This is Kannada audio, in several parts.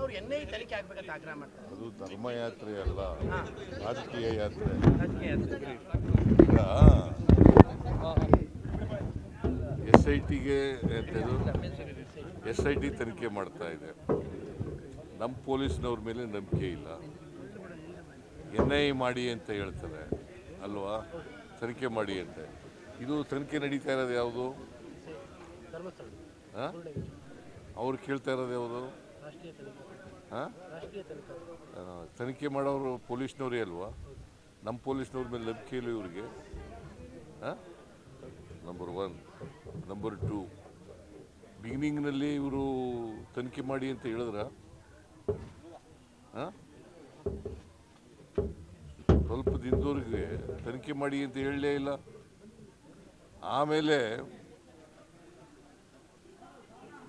ಅವ್ರು ಎನ್ ಐ ತನಿಖೆ ಆಗ್ಬೇಕಂತ ಆಗ್ರಹ ಮಾಡ್ತಾರೆ. ಅದು ಧರ್ಮಯಾತ್ರೆ ಅಲ್ಲ ರಾಜಕೀಯ ಯಾತ್ರೆ. ಎಸ್ ಐ ಟಿಗೆ ಎಸ್ ಐ ಟಿ ತನಿಖೆ ಮಾಡ್ತಾ ಇದೆ. ನಮ್ಮ ಪೊಲೀಸ್ನವ್ರ ಮೇಲೆ ನಂಬಿಕೆ ಇಲ್ಲ. ಎನ್ ಐ ಮಾಡಿ ಅಂತ ಹೇಳ್ತಾರೆ ಅಲ್ವಾ? ತನಿಖೆ ಮಾಡಿ ಅಂತ. ಇದು ತನಿಖೆ ನಡೀತಾ ಇರೋದು ಯಾವುದು? ಹಾಂ? ಅವ್ರು ಕೇಳ್ತಾ ಇರೋದು ಯಾವುದು? ಹಾಂ? ತನಿಖೆ. ಮಾಡೋರು ಪೊಲೀಸ್ನವರೇ ಅಲ್ವಾ? ನಮ್ಮ ಪೊಲೀಸ್ನವ್ರ ಮೇಲೆ ನಂಬಿಕೆ ಇಲ್ಲ ಇವರಿಗೆ. ನಂಬರ್ ಒನ್ ನಂಬರ್ ಟು ಬಿಗಿನಿಂಗ್ನಲ್ಲಿ ಇವರು ತನಿಖೆ ಮಾಡಿ ಅಂತ ಹೇಳಿದ್ರ? ಸ್ವಲ್ಪ ದಿನದವ್ರಿಗೆ ತನಿಖೆ ಮಾಡಿ ಅಂತ ಹೇಳಲೇ ಇಲ್ಲ. ಆಮೇಲೆ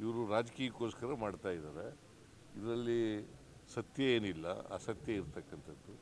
ಇವರು ರಾಜಕೀಯಕ್ಕೋಸ್ಕರ ಮಾಡ್ತಾ ಇದ್ದಾರೆ. ಇದರಲ್ಲಿ ಸತ್ಯ ಏನಿಲ್ಲ ಅಸತ್ಯ ಇರ್ತಕ್ಕಂಥದ್ದು.